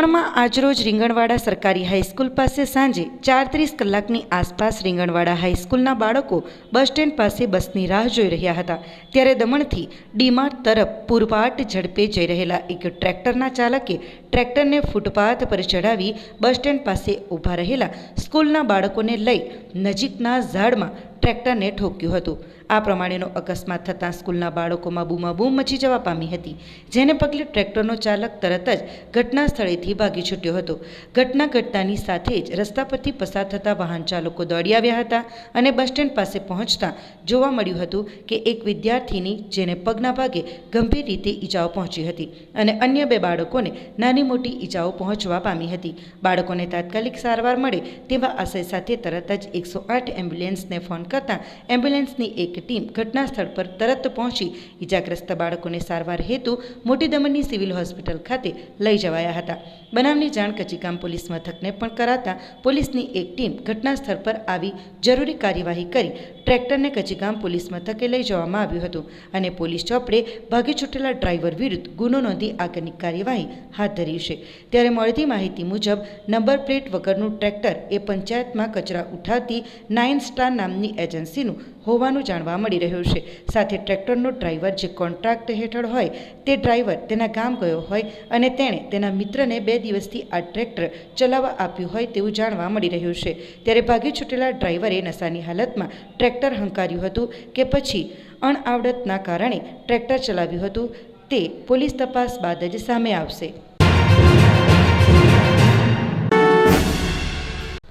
દમણમાં આજરોજ રીંગણવાડા સરકારી હાઈસ્કૂલ પાસે સાંજે ચાર ત્રીસ કલાકની આસપાસ રીંગણવાડા હાઈસ્કૂલના બાળકો બસ સ્ટેન્ડ પાસે બસની રાહ જોઈ રહ્યા હતા. ત્યારે દમણથી ડીમાર્ટ તરફ પૂરપાટ ઝડપે જઈ રહેલા એક ટ્રેક્ટરના ચાલકે ટ્રેક્ટરને ફૂટપાથ પર ચડાવી બસ સ્ટેન્ડ પાસે ઊભા રહેલા સ્કૂલના બાળકોને લઈ નજીકના ઝાડમાં ટ્રેક્ટરને ઠોક્યું હતું. આ પ્રમાણેનો અકસ્માત થતાં સ્કૂલના બાળકોમાં બૂમાબૂમ મચી જવા પામી હતી, જેને પગલે ટ્રેક્ટરનો ચાલક તરત જ ઘટના સ્થળેથી ભાગી છૂટ્યો હતો. ઘટના ઘટતાની સાથે જ રસ્તા પરથી પસાર થતા વાહન ચાલકો દોડી આવ્યા હતા અને બસ સ્ટેન્ડ પાસે પહોંચતા જોવા મળ્યું હતું કે એક વિદ્યાર્થીની, જેને પગના ભાગે ગંભીર રીતે ઈજાઓ પહોંચી હતી અને અન્ય બે બાળકોને નાની મોટી ઈજાઓ પહોંચવા પામી હતી. બાળકોને તાત્કાલિક સારવાર મળે તેવા આશય સાથે તરત જ એકસો આઠ એમ્બ્યુલન્સને ફોન કરતાં એમ્બ્યુલન્સની એક ટીમ ઘટના સ્થળ પર તરત પહોંચી. ઇજાગ્રસ્ત બાળકોને સારવાર હેતુ મોટી દમણની સિવિલ હોસ્પિટલ ખાતે લઈ જવાયા હતા. બનાવની જાણ કચીગામ પોલીસ મથકને પણ કરાતા પોલીસની એક ટીમ ઘટના સ્થળ પર આવી જરૂરી કાર્યવાહી કરી ટ્રેક્ટરને કચીગામ પોલીસ મથકે લઈ જવામાં આવ્યું હતું અને પોલીસ ચોપડે ભાગી છૂટેલા ડ્રાઈવર વિરુદ્ધ ગુનો નોંધી આગળની કાર્યવાહી હાથ ધરી છે. ત્યારે મળતી માહિતી મુજબ નંબર પ્લેટ વગરનું ટ્રેક્ટર એ પંચાયતમાં કચરા ઉઠાવતી નાઇન સ્ટાર નામની એજન્સીનું હોવાનું જાણવા મળી રહ્યું છે. સાથે ટ્રેક્ટરનો ડ્રાઈવર જે કોન્ટ્રાક્ટ હેઠળ હોય, તે ડ્રાઈવર તેના ગામ ગયો હોય અને તેણે તેના મિત્રને બે દિવસથી આ ટ્રેક્ટર ચલાવવા આપ્યું હોય તેવું જાણવા મળી રહ્યું છે. ત્યારે ભાગી છૂટેલા ડ્રાઈવરે નશાની હાલતમાં ટ્રેક્ટર હંકાર્યું હતું કે પછી અણઆવડતના કારણે ટ્રેક્ટર ચલાવ્યું હતું. તે પોલીસ તપાસ બાદ જ સામે આવશે.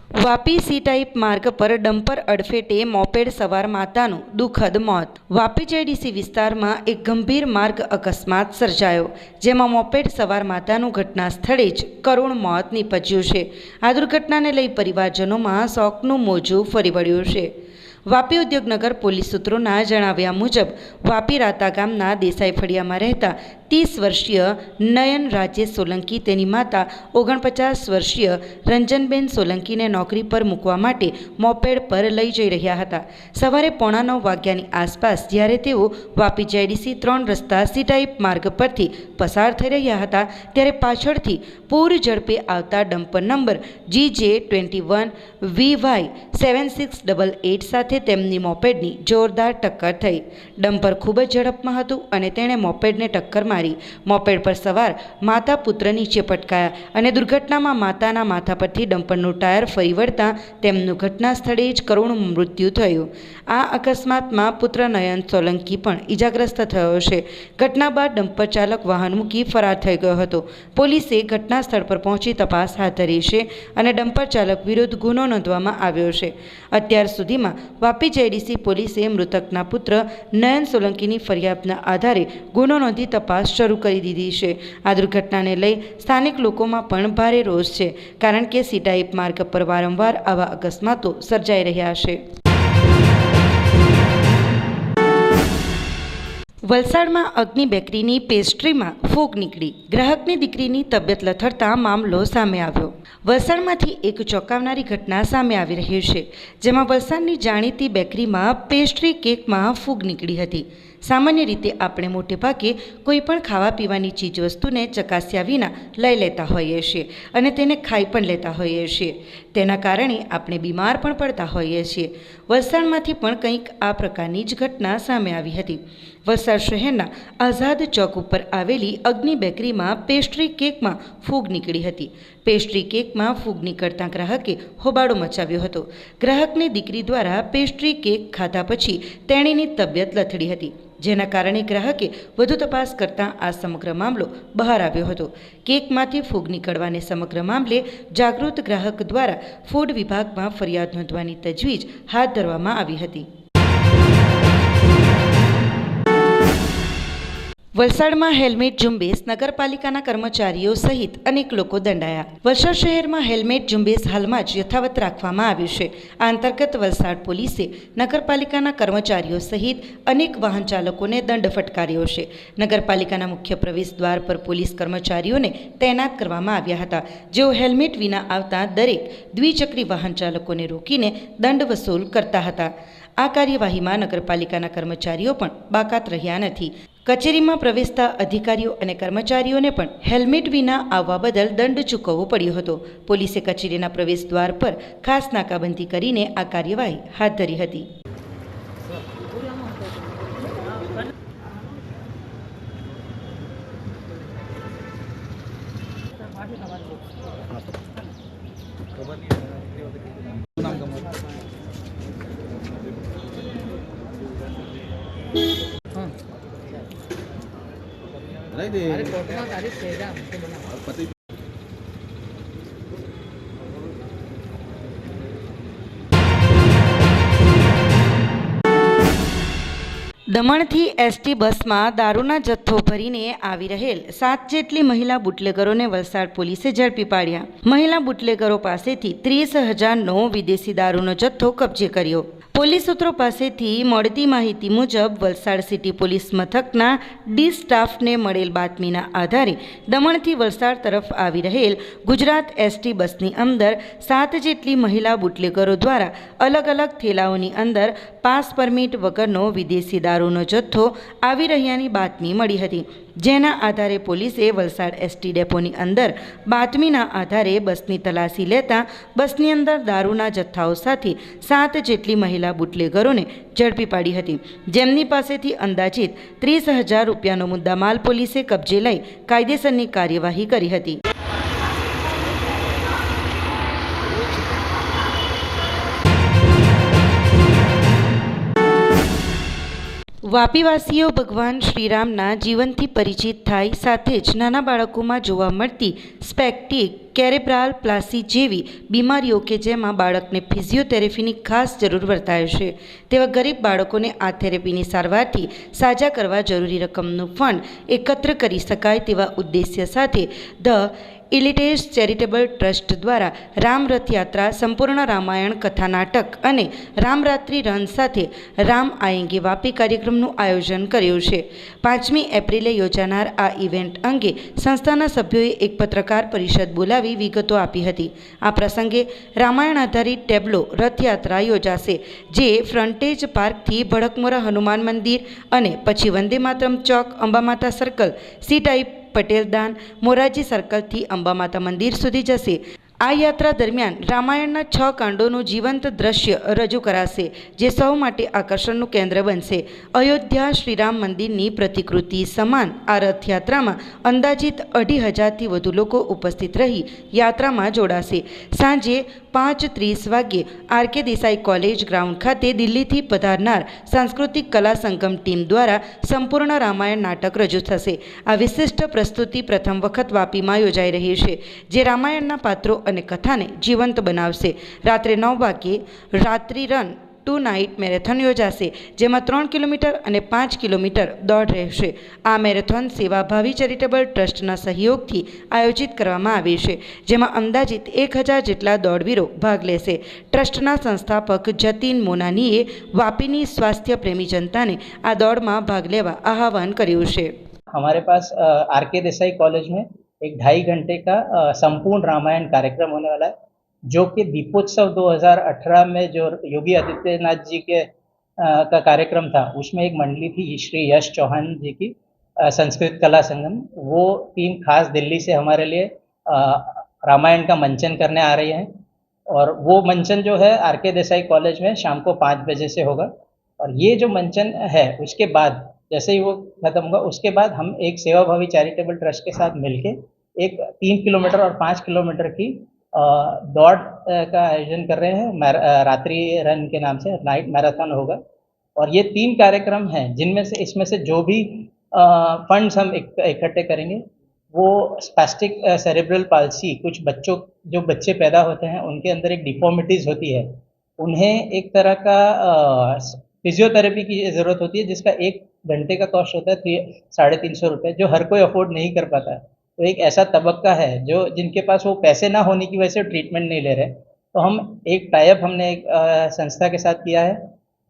વાપી સી ટાઈપ માર્ગ પર ડમ્પર અડફેટે મોપેડ સવાર માતાનું દુઃખદ મોત. વાપી જેડીસી વિસ્તારમાં એક ગંભીર માર્ગ અકસ્માત સર્જાયો, જેમાં મોપેડ સવાર માતાનું ઘટના સ્થળે જ કરુણ મોત નીપજ્યું છે. આ દુર્ઘટનાને લઈ પરિવારજનોમાં શોકનું મોજું ફરી વળ્યું છે. વાપી ઉદ્યોગનગર પોલીસ સૂત્રોના જણાવ્યા મુજબ, વાપી રાતા ગામના દેસાઈ ફળિયામાં રહેતા ત્રીસ વર્ષીય નયન રાજેશ સોલંકી તેની માતા, ઓગણપચાસ વર્ષીય રંજનબેન સોલંકીને નોકરી પર મૂકવા માટે મોપેડ પર લઈ જઈ રહ્યા હતા. સવારે પોણા નવ વાગ્યાની આસપાસ જ્યારે તેઓ વાપી જેડીસી ત્રણ રસ્તા સીટાઈપ માર્ગ પરથી પસાર થઈ રહ્યા હતા, ત્યારે પાછળથી પૂર ઝડપે આવતા dumper number G J twenty one V Y seven six double eight સાથે તેમની મોપેડની જોરદાર ટક્કર થઈ. ડમ્પર ખૂબ જ ઝડપમાં હતું અને તેણે મોપેડને ટક્કર મારી મોપેડ પર સવાર માતા પુત્ર નીચે પટકાયા અને દુર્ઘટનામાં માતાના માથા પરથી ડમ્પરનું ટાયર ફરી વળતા તેમનું ઘટના સ્થળે જ કરુણ મૃત્યુ થયું. આ અકસ્માતમાં પુત્ર નયન સોલંકી પણ ઈજાગ્રસ્ત થયો છે. ઘટના બાદ ડમ્પર ચાલક વાહન મૂકી ફરાર થઈ ગયો હતો. પોલીસે ઘટના સ્થળ પર પહોંચી તપાસ હાથ ધરી છે અને ડમ્પર ચાલક વિરુદ્ધ ગુનો નોંધવામાં આવ્યો છે. અત્યાર સુધીમાં વાપી જેડીસી પોલીસે મૃતકના પુત્ર નયન સોલંકીની ફરિયાદના આધારે ગુનો નોંધી તપાસ શરૂ કરી દીધી છે. આ દુર્ઘટનાને લઈ સ્થાનિક લોકોમાં પણ ભારે રોષ છે, કારણ કે સીટાઈપ માર્ગ પર વારંવાર આવા અકસ્માતો સર્જાઈ રહ્યા છે. વલસાડમાં અગ્નિ બેકરીની પેસ્ટ્રીમાં ફૂગ નીકળી. ગ્રાહકની દીકરીની તબિયત લથડતા મામલો સામે આવ્યો. વલસાડમાંથી એક ચોંકાવનારી ઘટના સામે આવી રહી છે, જેમાં વલસાડની જાણીતી બેકરીમાં પેસ્ટ્રી કેકમાં ફૂગ નીકળી હતી. સામાન્ય રીતે આપણે મોટે ભાગે કોઈ પણ ખાવા પીવાની ચીજવસ્તુને ચકાસ્યા વિના લઈ લેતા હોઈએ છીએ અને તેને ખાઈ પણ લેતા હોઈએ છીએ. તેના કારણે આપણે બીમાર પણ પડતા હોઈએ છીએ. વલસાડમાંથી પણ કંઈક આ પ્રકારની જ ઘટના સામે આવી હતી. વલસાડ શહેરના આઝાદ ચોક ઉપર આવેલી અગ્નિ બેકરીમાં પેસ્ટ્રી કેકમાં ફૂગ નીકળી હતી. પેસ્ટ્રી કેકમાં ફૂગ નીકળતા ગ્રાહકે હોબાળો મચાવ્યો હતો. ગ્રાહકની દીકરી દ્વારા પેસ્ટ્રી કેક ખાધા પછી તેણીની તબિયત લથડી હતી. જેના કારણે ગ્રાહકે વધુ તપાસ કરતાં આ સમગ્ર મામલો બહાર આવ્યો હતો. કેકમાંથી ફૂગ નીકળવાને સમગ્ર મામલે જાગૃત ગ્રાહક દ્વારા ફૂડ વિભાગમાં ફરિયાદ નોંધવાની તજવીજ હાથ ધરવામાં આવી હતી. વલસાડમાં હેલ્મેટ ઝુંબેશ નગરપાલિકાના કર્મચારીઓ સહિત અનેક લોકો દંડાયા. વલસાડ શહેરમાં હેલ્મેટ ઝુંબેશ હાલમાં જ યથાવત રાખવામાં આવ્યું છે. આ અંતર્ગત વલસાડ પોલીસે નગરપાલિકાના કર્મચારીઓ સહિત અનેક વાહન ચાલકોને દંડ ફટકાર્યો છે. નગરપાલિકાના મુખ્ય પ્રવેશ દ્વાર પર પોલીસ કર્મચારીઓને તૈનાત કરવામાં આવ્યા હતા. જેઓ હેલ્મેટ વિના આવતા દરેક દ્વિચક્રી વાહન ચાલકોને રોકીને દંડ વસૂલ કરતા હતા. આ કાર્યવાહીમાં નગરપાલિકાના કર્મચારીઓ પણ બાકાત રહ્યા નથી. કચેરીમાં પ્રવેશતા અધિકારીઓ અને કર્મચારીઓને પણ હેલ્મેટ વિના આવવા બદલ દંડ ચૂકવવો પડ્યો હતો. પોલીસે કચેરીના પ્રવેશ દ્વાર પર ખાસ નાકાબંધી કરીને આ કાર્યવાહી હાથ ધરી હતી. દે. અરે કોર્ટમાં તારી છે જા, પતિ દમણથી એસટી બસમાં દારૂના જથ્થો ભરીને આવી રહેલ સાત જેટલી મહિલા બુટલેગરોને વલસાડ પોલીસે ઝડપી પાડ્યા. મહિલા બુટલેગરો પાસેથી ત્રીસ હજારનો વિદેશી દારૂનો જથ્થો કબજે કર્યો. પોલીસ સૂત્રો પાસેથી મળતી માહિતી મુજબ વલસાડ સિટી પોલીસ મથકના ડી સ્ટાફને મળેલ બાતમીના આધારે દમણથી વલસાડ તરફ આવી રહેલ ગુજરાત એસટી બસની અંદર સાત જેટલી મહિલા બુટલેગરો દ્વારા અલગ અલગ થેલાઓની અંદર પાસ પરમિટ વગરનો વિદેશી દારૂનો જથ્થો આવી રહ્યાની બાતમી મળી હતી. જેના આધારે પોલીસે વલસાડ એસટી ડેપોની અંદર બાતમીના આધારે બસની તલાશી લેતા બસની અંદર દારૂના જથ્થાઓ સાથે સાત જેટલી મહિલા બુટલેગરોને ઝડપી પાડી હતી. જેમની પાસેથી અંદાજિત ત્રીસ હજાર રૂપિયાનો મુદ્દામાલ પોલીસે કબજે લઈ કાયદેસરની કાર્યવાહી કરી હતી. વાપીવાસીઓ ભગવાન શ્રીરામના જીવનથી પરિચિત થાય સાથે જ નાના બાળકોમાં જોવા મળતી સ્પેક્ટિક કેરેબ્રાલ પ્લાસી જેવી બીમારીઓ કે જેમાં બાળકને ફિઝિયોથેરેપીની ખાસ જરૂર વર્તાય છે. તેવા ગરીબ બાળકોને આ થેરેપીની સારવારથી સાજા કરવા જરૂરી રકમનું ફંડ એકત્ર કરી શકાય તેવા ઉદ્દેશ્ય સાથે ધ ઇલિટેશ ચેરિટેબલ ટ્રસ્ટ દ્વારા રામ રથયાત્રા સંપૂર્ણ રામાયણ કથા નાટક અને રામરાત્રિ રન સાથે રામ આયેંગે વાપી કાર્યક્રમનું આયોજન કર્યું છે. પાંચમી એપ્રિલે યોજાનાર આ ઇવેન્ટ અંગે સંસ્થાના સભ્યોએ એક પત્રકાર પરિષદ બોલાવી વિગતો આપી હતી. આ પ્રસંગે રામાયણ આધારિત ટેબ્લો રથયાત્રા યોજાશે, જે ફ્રન્ટેજ પાર્કથી ભડકમોરા હનુમાન મંદિર અને પછી Vande Mataram Chowk, Ambamata circle, C type પટેલદાન, Morarji સર્કલથી અંબામાતા મંદિર સુધી જશે. આ યાત્રા દરમિયાન રામાયણના છ કાંડોનું જીવંત દ્રશ્ય રજૂ કરાશે, જે સૌ માટે આકર્ષણનું કેન્દ્ર બનશે. અયોધ્યા શ્રીરામ મંદિરની પ્રતિકૃતિ સમાન આ રથયાત્રામાં અંદાજિત અઢી હજારથી વધુ લોકો ઉપસ્થિત રહી યાત્રામાં જોડાશે. સાંજે પાંચ ત્રીસ વાગ્યે R K Desai college ground ખાતે દિલ્હીથી પધારનાર સાંસ્કૃતિક કલા સંગમ ટીમ દ્વારા સંપૂર્ણ રામાયણ નાટક રજૂ થશે. આ વિશિષ્ટ પ્રસ્તુતિ પ્રથમ વખત વાપીમાં યોજાઈ રહી છે, જે રામાયણના પાત્રો અને કથાને જીવંત બનાવશે. રાત્રે નવ વાગ્યે રાત્રિ રન ટુ નાઇટ મેરેથોન યોજાશે, જેમાં ત્રણ કિલોમીટર અને પાંચ કિલોમીટર દોડ રહેશે. આ મેરેથોન સેવા સેવાભાવી ચેરિટેબલ ટ્રસ્ટના સહયોગથી આયોજિત કરવામાં આવી છે, જેમાં અંદાજિત એક હજાર જેટલા દોડવીરો ભાગ લેશે. ટ્રસ્ટના સંસ્થાપક જતીન મોનાનીએ વાપીની સ્વાસ્થ્ય પ્રેમી જનતાને આ દોડમાં ભાગ લેવા આહવાન કર્યું છે. હમારે પાસ આર દેસાઈ કોલેજ एक ढाई घंटे का संपूर्ण रामायण कार्यक्रम होने वाला है जो कि दीपोत्सव 2018 में जो योगी आदित्यनाथ जी के अ, का कार्यक्रम था उसमें एक मंडली थी श्री यश चौहान जी की संस्कृत कला संगम। वो टीम खास दिल्ली से हमारे लिए रामायण का मंचन करने आ रही है। और वो मंचन जो है आर के देसाई कॉलेज में शाम को पाँच बजे से होगा। और ये जो मंचन है उसके बाद जैसे ही वो खत्म होगा उसके बाद हम एक सेवा भावी चैरिटेबल ट्रस्ट के साथ मिलके एक तीन किलोमीटर और पाँच किलोमीटर की दौड़ का आयोजन कर रहे हैं। रात्रि रन के नाम से नाइट मैराथन होगा। और ये तीन कार्यक्रम हैं, जिनमें से, इसमें से जो भी फंड्स हम इक- इकट्ठे करेंगे, वो स्पेस्टिक सेरेब्रल पाल्सी कुछ बच्चों, जो बच्चे पैदा होते हैं, उनके अंदर एक डिफॉर्मिटीज होती है। उन्हें एक तरह का फिजियोथेरेपी की ज़रूरत होती है, जिसका एक घंटे का कॉस्ट होता है साढ़े तीन सौ रुपये जो हर कोई अफोर्ड नहीं कर पाता तो एक ऐसा तबक्का है जो जिनके पास वो पैसे ना होने की वजह से ट्रीटमेंट नहीं ले रहे। तो हम एक टाइप हमने एक संस्था के साथ किया है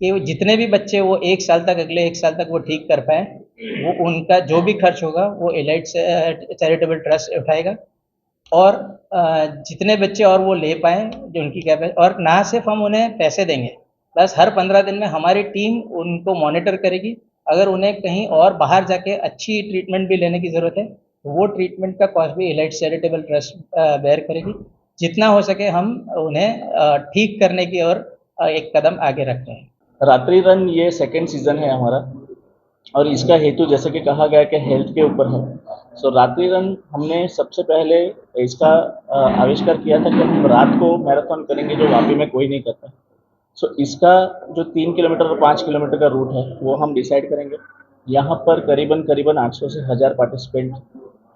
कि वो जितने भी बच्चे वो एक साल तक, अगले एक साल तक वो ठीक कर पाए। वो उनका जो भी खर्च होगा वो एलाइट चैरिटेबल ट्रस्ट उठाएगा। और जितने बच्चे और वो ले पाए, जो उनकी कैपेसिटी और ना सिर्फ़ हम उन्हें पैसे देंगे, बस हर पंद्रह दिन में हमारी टीम उनको मॉनिटर करेगी। अगर उन्हें कहीं और बाहर जाके अच्छी ट्रीटमेंट भी लेने की ज़रूरत है तो वो ट्रीटमेंट का कॉस्ट भी इलाइट चैरिटेबल ट्रस्ट बेयर करेगी। जितना हो सके हम उन्हें ठीक करने की ओर एक कदम आगे रख रहे हैं। रात्रि रन ये सेकेंड सीज़न है हमारा और इसका हेतु जैसे कि कहा गया कि हेल्थ के ऊपर है। सो so, रात्रि रन हमने सबसे पहले इसका आविष्कार किया था कि हम रात को मैराथन करेंगे जो वापी में कोई नहीं करता। सो so, इसका जो तीन किलोमीटर और पाँच किलोमीटर का रूट है वो हम डिसाइड करेंगे। यहाँ पर करीबन करीबन 800 से हज़ार पार्टिसिपेंट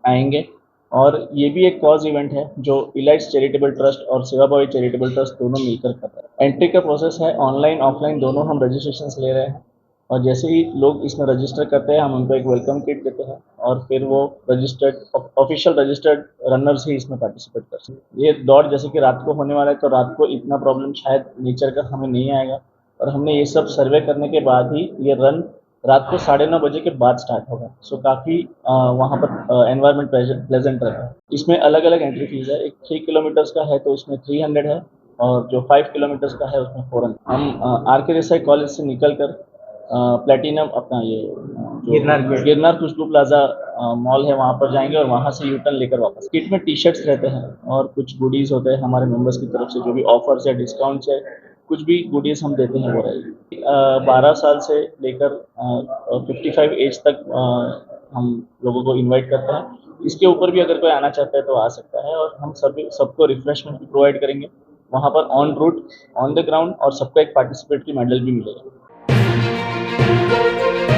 आएँगे। और ये भी एक कॉज इवेंट है जो इलाइट्स चैरिटेबल ट्रस्ट और सेवाभावी चैरिटेबल ट्रस्ट दोनों मिलकर कर रहे हैं। एंट्री का प्रोसेस है ऑनलाइन ऑफलाइन दोनों हम रजिस्ट्रेशन ले रहे हैं। और जैसे ही लोग इसमें रजिस्टर करते हैं, हम उनको एक वेलकम किट देते हैं और फिर वो रजिस्टर्ड ऑफिशियल रजिस्टर्ड रनर्स ही इसमें पार्टिसिपेट कर सकते ये दौड़ जैसे कि रात को होने वाला है तो रात को इतना प्रॉब्लम शायद नेचर का हमें नहीं आएगा। और हमने ये सब सर्वे करने के बाद ही ये रन रात को साढ़े नौ बजे के बाद स्टार्ट होगा। सो काफ़ी वहाँ पर एनवायरनमेंट प्लेजेंट रहता है। इसमें अलग अलग एंट्री फ़ीस है। एक थ्री किलोमीटर्स का है तो उसमें थ्री हंड्रेड है और जो फाइव किलोमीटर्स का है उसमें फोर हंड्रेड हम आर के देसाई कॉलेज से निकल कर प्लेटिनम अपना ये गिरनार गिरनार खुशबू प्लाजा मॉल है वहाँ पर जाएँगे और वहाँ से यूटर्न लेकर वापस। किट में टी शर्ट्स रहते हैं और कुछ गुडीज होते हैं हमारे मेंबर्स की तरफ़ से जो भी ऑफर्स है डिस्काउंट्स है कुछ भी गुडीज हम देते हैं वो रहेगी बारह साल से लेकर फिफ्टी फाइव एज तक अ, हम लोगों को इनवाइट करते हैं। इसके ऊपर भी अगर कोई आना चाहता है तो आ सकता है और हम सभी सबको रिफ्रेशमेंट भी प्रोवाइड करेंगे। वहाँ पर on route on the ground और सबको एक पार्टिसिपेट की मेडल भी मिलेगा। Música